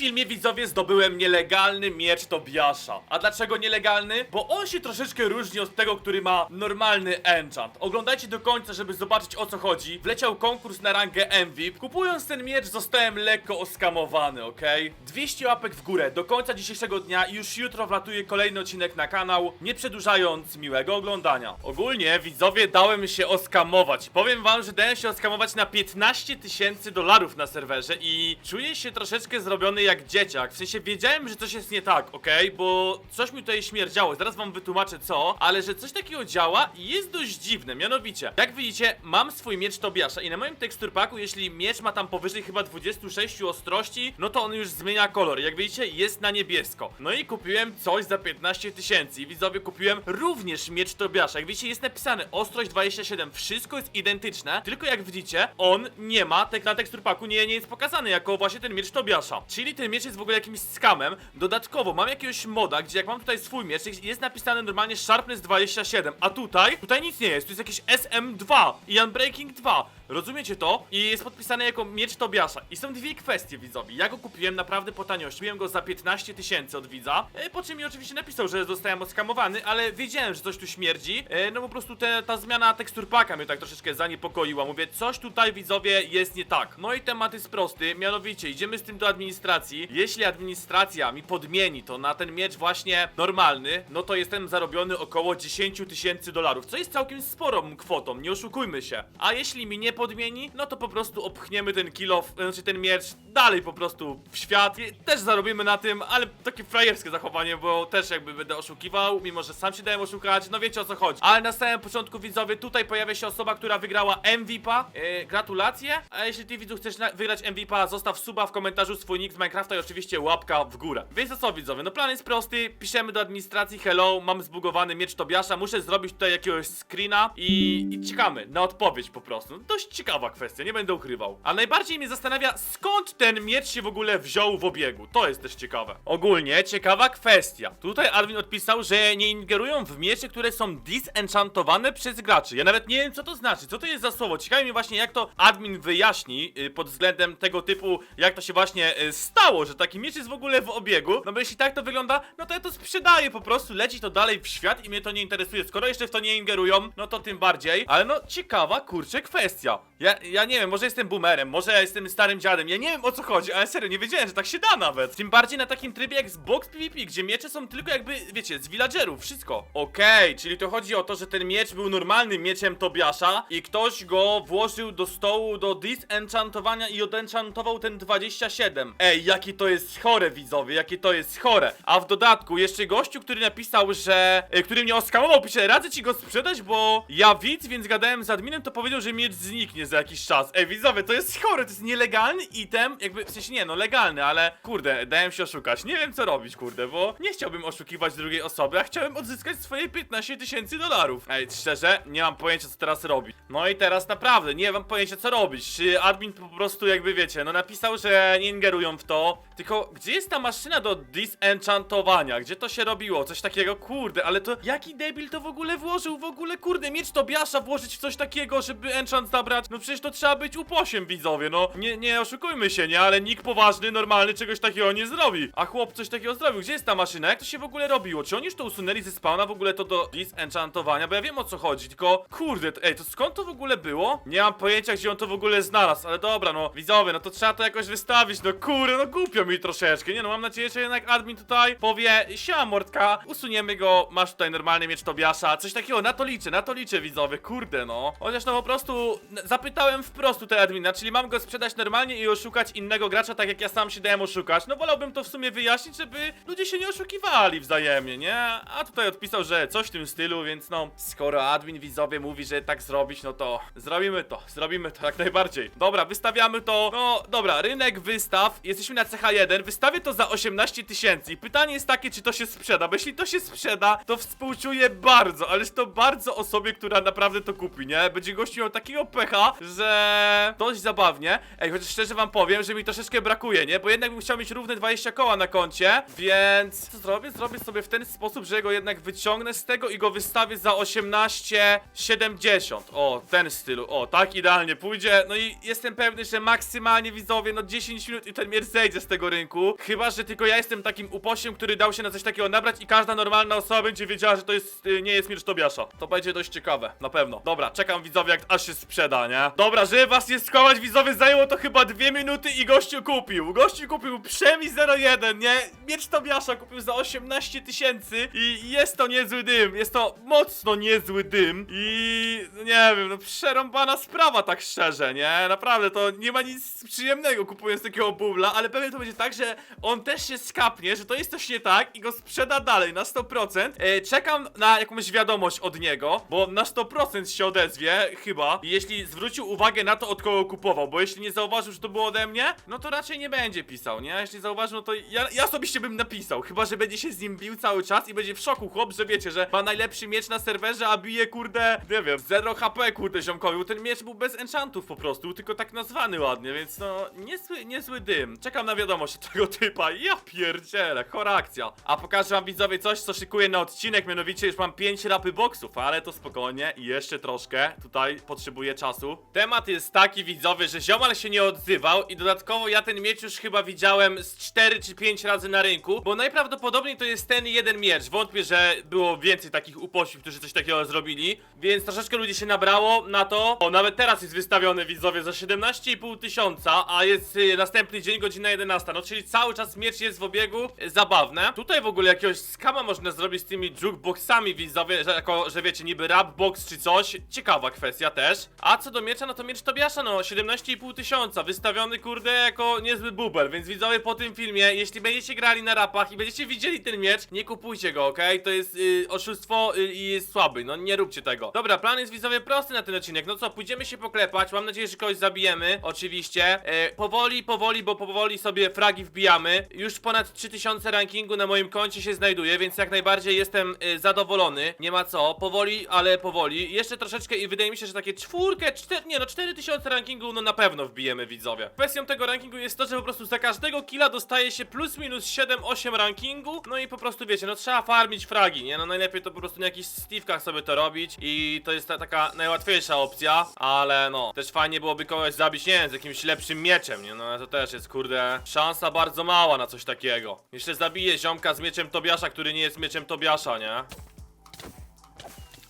filmie widzowie zdobyłem nielegalny miecz Tobiasza. A dlaczego nielegalny? Bo on się troszeczkę różni od tego, który ma normalny enchant. Oglądajcie do końca, żeby zobaczyć o co chodzi. Wleciał konkurs na rangę MVP. Kupując ten miecz zostałem lekko oskamowany, okej? 200 łapek w górę do końca dzisiejszego dnia i już jutro wlatuje kolejny odcinek na kanał. Nie przedłużając, miłego oglądania. Ogólnie widzowie dałem się oskamować. Powiem wam, że dałem się oskamować na 15 tysięcy dolarów na serwerze i czuję się troszeczkę zrobiony jak dzieciak. W sensie wiedziałem, że coś jest nie tak, okej? Bo coś mi tutaj śmierdziało. Zaraz wam wytłumaczę co, ale że coś takiego działa jest dość dziwne. Mianowicie, jak widzicie, mam swój miecz Tobiasza i na moim teksturpaku, jeśli miecz ma tam powyżej chyba 26 ostrości, no to on już zmienia kolor. Jak widzicie, jest na niebiesko. No i kupiłem coś za 15 tysięcy. Widzowie, kupiłem również miecz Tobiasza. Jak widzicie, jest napisane ostrość 27. Wszystko jest identyczne, tylko jak widzicie, on nie ma, tak na teksturpaku nie, nie jest pokazany jako właśnie ten miecz Tobiasza. Czyli ten miecz jest w ogóle jakimś skamem. Dodatkowo mam jakiegoś moda, gdzie jak mam tutaj swój miecz, jest napisane normalnie Sharpness 27, a tutaj, tutaj nic nie jest. Tu jest jakieś SM2 i Unbreaking 2. Rozumiecie to? I jest podpisane jako miecz Tobiasza. I są dwie kwestie, widzowie. Ja go kupiłem naprawdę po taniości. Kupiłem go za 15 tysięcy od widza. E, po czym mi oczywiście napisał, że zostałem oskamowany, ale wiedziałem, że coś tu śmierdzi. E, no po prostu te, ta zmiana teksturpaka mnie tak troszeczkę zaniepokoiła. Mówię, coś tutaj, widzowie, jest nie tak. No i temat jest prosty. Mianowicie, idziemy z tym do administracji. Jeśli administracja mi podmieni to na ten miecz właśnie normalny, no to jestem zarobiony około 10 tysięcy dolarów, co jest całkiem sporą kwotą, nie oszukujmy się. A jeśli mi nie podmieni, no to po prostu opchniemy ten kilo, znaczy ten miecz dalej po prostu w świat. I Też zarobimy na tym, ale takie frajerskie zachowanie, bo też jakby będę oszukiwał, mimo że sam się dałem oszukać, no wiecie o co chodzi. Ale na samym początku widzowie, tutaj pojawia się osoba, która wygrała MVP-a. E, gratulacje. A jeśli ty widzu chcesz wygrać MVP-a, zostaw suba w komentarzu swój nick z Minecrafta i oczywiście łapka w górę. Więc to co widzowie, no plan jest prosty, piszemy do administracji, hello, mam zbugowany miecz Tobiasza, muszę zrobić tutaj jakiegoś screena i, i czekamy na odpowiedź po prostu. No, dość ciekawa kwestia, nie będę ukrywał. A najbardziej mnie zastanawia, skąd ten miecz się w ogóle wziął w obiegu. To jest też ciekawe. Ogólnie ciekawa kwestia. Tutaj Admin odpisał, że nie ingerują w miecze, które są disenchantowane przez graczy. Ja nawet nie wiem, co to znaczy. Co to jest za słowo? Ciekawi mnie właśnie, jak to admin wyjaśni y, pod względem tego typu, jak to się właśnie y, stało, że taki miecz jest w ogóle w obiegu. No bo jeśli tak to wygląda, no to ja to sprzedaję po prostu, leci to dalej w świat i mnie to nie interesuje. Skoro jeszcze w to nie ingerują, no to tym bardziej. Ale no, ciekawa, kurczę, kwestia. Ja, ja nie wiem, może jestem boomerem, może ja jestem starym dziadem, ja nie wiem o co chodzi, ale serio, nie wiedziałem, że tak się da nawet. Tym bardziej na takim trybie jak z Box PvP, gdzie miecze są tylko jakby, wiecie, z villagerów, wszystko. Okej, czyli to chodzi o to, że ten miecz był normalnym mieczem Tobiasza i ktoś go włożył do stołu do disenchantowania i odenchantował ten 27. Ej, jakie to jest chore, widzowie, jakie to jest chore. A w dodatku, jeszcze gościu, który napisał, że... E, który mnie oskamował, pisze, radzę ci go sprzedać, bo ja widz, więc gadałem z adminem, to powiedział, że miecz zniknie za jakiś czas. Ej, widzowie, to jest chore, to jest nielegalny item, jakby, w sensie nie, no legalny, ale kurde, dałem się oszukać. Nie wiem co robić, kurde, bo nie chciałbym oszukiwać drugiej osoby, a chciałem odzyskać swoje 15 tysięcy dolarów. Ej, szczerze, nie mam pojęcia co teraz robić. No i teraz naprawdę, nie mam pojęcia co robić. Czy admin po prostu jakby wiecie, no napisał, że nie ingerują w to, tylko gdzie jest ta maszyna do disenchantowania? Gdzie to się robiło? Coś takiego, kurde, ale to jaki debil to w ogóle włożył? W ogóle, kurde, miecz Tobiasza włożyć w coś takiego, żeby enchant zabrać? No przecież to trzeba być uposiem, widzowie, no. Nie, nie oszukujmy się, nie? Ale nikt poważny, normalny czegoś takiego nie zrobi. A chłop coś takiego zrobił. Gdzie jest ta maszyna? Jak to się w ogóle robiło? Czy oni już to usunęli ze spawna w ogóle to do disenchantowania? Bo ja wiem o co chodzi, tylko kurde, to- ej, to skąd to w ogóle było? Nie mam pojęcia, gdzie on to w ogóle znalazł, ale dobra, no widzowie, no to trzeba to jakoś wystawić, no kurde, no głupio mi troszeczkę, nie no, mam nadzieję, że jednak admin tutaj powie, siema mordka, usuniemy go, masz tutaj normalny miecz Tobiasza, coś takiego, na to liczę, na to liczę, widzowie, kurde, no. Chociaż no po prostu zapytałem wprost tutaj admina, czyli mam go sprzedać normalnie i oszukać innego gracza, tak jak ja sam się dałem oszukać, no wolałbym to w sumie wyjaśnić, żeby ludzie się nie oszukiwali wzajemnie, nie? A tutaj odpisał, że coś w tym stylu, więc no, skoro admin widzowie mówi, że tak zrobić, no to zrobimy to, zrobimy to jak najbardziej. Dobra, wystawiamy to, no dobra, rynek wystaw, jesteśmy na CH1, wystawię to za 18 tysięcy i pytanie jest takie, czy to się sprzeda, bo jeśli to się sprzeda, to współczuję bardzo, ależ to bardzo osobie, która naprawdę to kupi, nie? Będzie gościu miał takiego pecha, że dość zabawnie. Ej, chociaż szczerze wam powiem, że mi troszeczkę brakuje, nie? Bo jednak bym chciał mieć równe 20 koła na koncie, więc co zrobię? Zrobię sobie w ten sposób, że go jednak wyciągnę z tego i go wystawię za 18,70. O, ten stylu, o, tak idealnie pójdzie. No i jestem pewny, że maksymalnie widzowie, no 10 minut i ten miecz zejdzie z tego rynku, chyba, że tylko ja jestem takim uposiem, który dał się na coś takiego nabrać i każda normalna osoba będzie wiedziała, że to jest, y, nie jest miecz Tobiasza. To będzie dość ciekawe, na pewno. Dobra, czekam widzowie, jak aż się sprzeda, nie? Dobra, żeby was nie skołać, widzowie, zajęło to chyba dwie minuty i gościu kupił. Gościu kupił Przemi 01, nie? Miecz Tobiasza kupił za 18 tysięcy i jest to niezły dym, jest to mocno niezły dym i no nie wiem, no przerąbana sprawa tak szczerze, nie? Naprawdę, to nie ma nic przyjemnego kupując takiego bubla, ale pewnie to będzie tak, że on też się skapnie, że to jest coś nie tak i go sprzeda dalej na 100%. E, czekam na jakąś wiadomość od niego, bo na 100% się odezwie, chyba. Jeśli zwrócił uwagę na to, od kogo kupował, bo jeśli nie zauważył, że to było ode mnie, no to raczej nie będzie pisał, nie? Jeśli zauważył, no to ja, ja osobiście bym napisał, chyba, że będzie się z nim bił cały czas i będzie w szoku chłop, że wiecie, że ma najlepszy miecz na serwerze, a bije, kurde, nie wiem, 0 HP, kurde, ziomkowi, bo ten miecz był bez enchantów po prostu, tylko tak nazwany ładnie, więc no, niezły, niezły dym. Czekam na wiadomość od tego typa, ja pierdzielę, chora akcja. A pokażę wam widzowie coś, co szykuję na odcinek, mianowicie już mam 5 rapy boxów, ale to spokojnie i jeszcze troszkę, tutaj potrzebuję czasu. Temat jest taki, widzowie, że ziomal się nie odzywał i dodatkowo ja ten miecz już chyba widziałem z 4 czy 5 razy na rynku, bo najprawdopodobniej to jest ten jeden miecz. Wątpię, że było więcej takich upośniów, którzy coś takiego zrobili, więc troszeczkę ludzi się nabrało na to. O, nawet teraz jest wystawiony widzowie za 17,5 tysiąca, a jest y, następny dzień, godzina 11, no czyli cały czas miecz jest w obiegu, y, zabawne. Tutaj w ogóle jakiegoś skama można zrobić z tymi jukeboxami widzowie, że jako, że wiecie, niby rapbox czy coś, ciekawa kwestia też. A co do miecza, no to miecz Tobiasza, no 17,5 tysiąca, wystawiony kurde jako niezły bubel, więc widzowie po tym filmie, jeśli będziecie grali na rapach i będziecie widzieli ten miecz, nie kupujcie go, okej? To jest y, oszustwo y, i jest słaby, no nie róbcie tego. Dobra, plan jest widzowie prosty na ten odcinek, no co, pójdziemy się poklepać, mam nadzieję, że kogoś zabijemy, oczywiście. E, powoli, powoli, bo powoli sobie fragi wbijamy. Już ponad 3000 rankingu na moim koncie się znajduje, więc jak najbardziej jestem y, zadowolony. Nie ma co, powoli, ale powoli. Jeszcze troszeczkę i wydaje mi się, że takie czwórkę, cztery, nie no 4000 rankingu no na pewno wbijemy widzowie. Kwestią tego rankingu jest to, że po prostu za każdego killa dostaje się plus minus 7-8 rankingu, no i po prostu wiecie, no trzeba farmić fragi, nie? No najlepiej to po prostu na jakichś Steve'kach sobie to robić i to jest ta taka najłatwiejsza opcja, ale no, też fajnie byłoby kogoś zabić, nie wiem, z jakimś lepszym mieczem, nie? No to też jest, kurde, szansa bardzo mała na coś takiego. Jeszcze zabiję ziomka z mieczem Tobiasza, który nie jest mieczem Tobiasza, nie?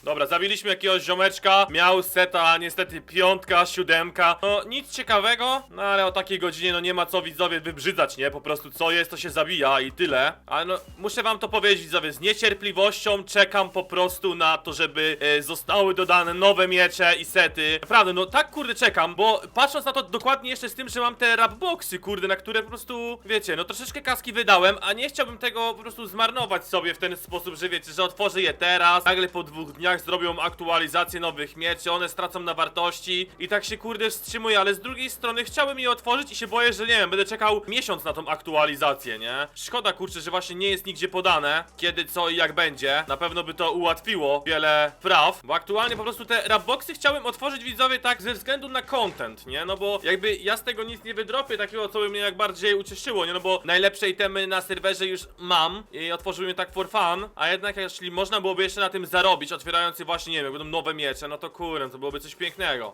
Dobra, zabiliśmy jakiegoś ziomeczka, miał seta, niestety piątka, siódemka. No nic ciekawego, no ale o takiej godzinie no nie ma co widzowie wybrzydzać, nie? Po prostu co jest, to się zabija i tyle. Ale no muszę wam to powiedzieć widzowie, z niecierpliwością czekam po prostu na to, żeby e, zostały dodane nowe miecze i sety. Naprawdę, no tak kurde czekam, bo patrząc na to dokładnie jeszcze z tym, że mam te rapboxy, kurde, na które po prostu, wiecie, no troszeczkę kaski wydałem, a nie chciałbym tego po prostu zmarnować sobie w ten sposób, że wiecie, że otworzę je teraz, nagle po dwóch dniach zrobią aktualizację nowych mieczy, one stracą na wartości i tak się kurde wstrzymuję, ale z drugiej strony chciałbym je otworzyć i się boję, że nie wiem, będę czekał miesiąc na tą aktualizację, nie? Szkoda kurczę, że właśnie nie jest nigdzie podane, kiedy, co i jak będzie. Na pewno by to ułatwiło wiele praw, bo aktualnie po prostu te rapboxy chciałem otworzyć widzowie tak ze względu na content, nie? No bo jakby ja z tego nic nie wydropię takiego, co by mnie jak bardziej ucieszyło, nie? No bo najlepsze itemy na serwerze już mam i otworzyłem je tak for fun, a jednak jeśli można byłoby jeszcze na tym zarobić, otwierając je właśnie, nie wiem, jak będą nowe miecze, no to kurde, to byłoby coś pięknego.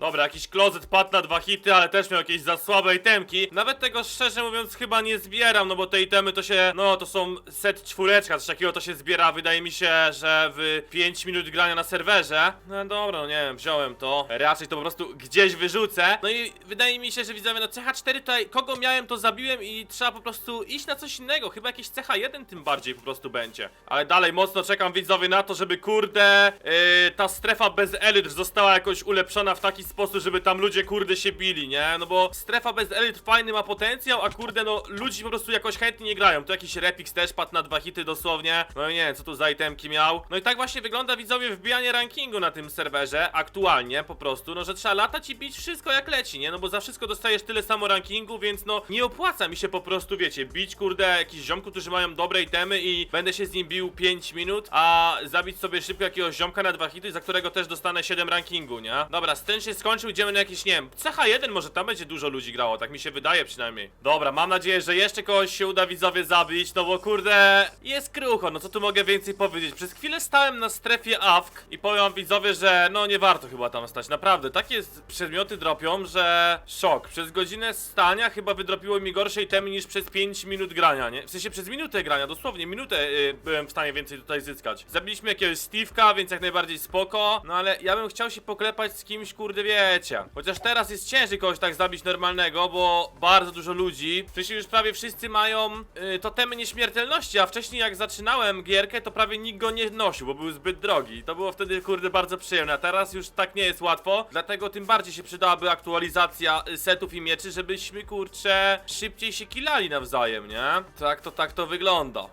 Dobra, jakiś klozet padł na dwa hity, ale też miał jakieś za słabe itemki. Nawet tego szczerze mówiąc chyba nie zbieram, no bo te itemy to się, no to są set czwóreczka, coś takiego to się zbiera, wydaje mi się, że w 5 minut grania na serwerze. No dobra, no nie wiem, wziąłem to. Raczej to po prostu gdzieś wyrzucę. No i wydaje mi się, że widzowie, no CH4 tutaj, kogo miałem to zabiłem i trzeba po prostu iść na coś innego. Chyba jakiś CH1 tym bardziej po prostu będzie. Ale dalej mocno czekam widzowie na to, żeby kurde yy, ta strefa bez elit została jakoś ulepszona w taki sposób, żeby tam ludzie kurde się bili, nie? No bo strefa bez elit fajny ma potencjał, a kurde no ludzi po prostu jakoś chętnie nie grają. To jakiś Repix też padł na dwa hity dosłownie. No i nie wiem, co tu za itemki miał. No i tak właśnie wygląda widzowie wbijanie rankingu na tym serwerze, aktualnie po prostu, no że trzeba latać i bić wszystko jak leci, nie? No bo za wszystko dostajesz tyle samo rankingu, więc no nie opłaca mi się po prostu, wiecie, bić kurde jakichś ziomków, którzy mają dobre itemy i będę się z nim bił 5 minut, a zabić sobie szybko jakiegoś ziomka na dwa hity, za którego też dostanę 7 rankingu, nie? Dobra, stęż jest skończył, idziemy na jakieś, nie wiem, CH1 może tam będzie dużo ludzi grało, tak mi się wydaje przynajmniej. Dobra, mam nadzieję, że jeszcze kogoś się uda widzowie zabić, no bo kurde, jest krucho, no co tu mogę więcej powiedzieć. Przez chwilę stałem na strefie AFK i powiem widzowie, że no nie warto chyba tam stać, naprawdę. Takie przedmioty dropią, że szok. Przez godzinę stania chyba wydropiło mi gorsze itemy niż przez 5 minut grania, nie? W sensie przez minutę grania, dosłownie minutę y, byłem w stanie więcej tutaj zyskać. Zabiliśmy jakiegoś Steve'ka, więc jak najbardziej spoko, no ale ja bym chciał się poklepać z kimś, kurde wiecie. Chociaż teraz jest ciężej kogoś tak zabić normalnego, bo bardzo dużo ludzi, wcześniej już prawie wszyscy mają y, totemy nieśmiertelności, a wcześniej jak zaczynałem gierkę, to prawie nikt go nie nosił, bo był zbyt drogi. To było wtedy, kurde, bardzo przyjemne. A teraz już tak nie jest łatwo, dlatego tym bardziej się przydałaby aktualizacja y, setów i mieczy, żebyśmy, kurczę, szybciej się kilali nawzajem, nie? Tak to, tak to wygląda.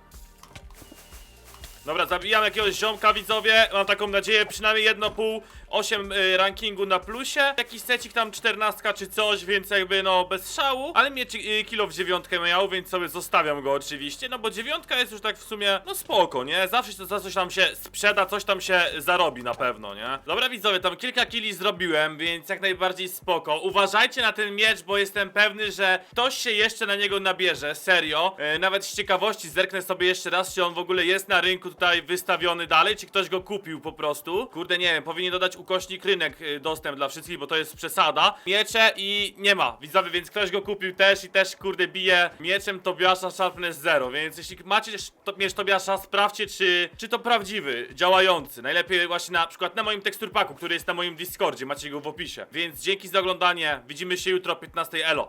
Dobra, zabijam jakiegoś ziomka, widzowie. Mam taką nadzieję, przynajmniej jedno pół, 8 y, rankingu na plusie. Jakiś secik tam 14 czy coś, więc jakby no bez szału. Ale mnie y, kilo w dziewiątkę miał, więc sobie zostawiam go oczywiście. No bo dziewiątka jest już tak w sumie, no spoko, nie? Zawsze to za coś tam się sprzeda, coś tam się zarobi na pewno, nie? Dobra, widzowie, tam kilka kili zrobiłem, więc jak najbardziej spoko. Uważajcie na ten miecz, bo jestem pewny, że ktoś się jeszcze na niego nabierze, serio. E, nawet z ciekawości zerknę sobie jeszcze raz, czy on w ogóle jest na rynku tutaj wystawiony dalej, czy ktoś go kupił po prostu. Kurde, nie wiem, powinien dodać ukośnik rynek y, dostęp dla wszystkich, bo to jest przesada. Miecze i nie ma, widzowie, więc ktoś go kupił też i też, kurde, bije mieczem Tobiasza Sharpness 0, więc jeśli macie to, miecz Tobiasza, sprawdźcie, czy, czy to prawdziwy, działający. Najlepiej właśnie na przykład na moim teksturpaku, który jest na moim Discordzie, macie go w opisie. Więc dzięki za oglądanie, widzimy się jutro o 15 elo.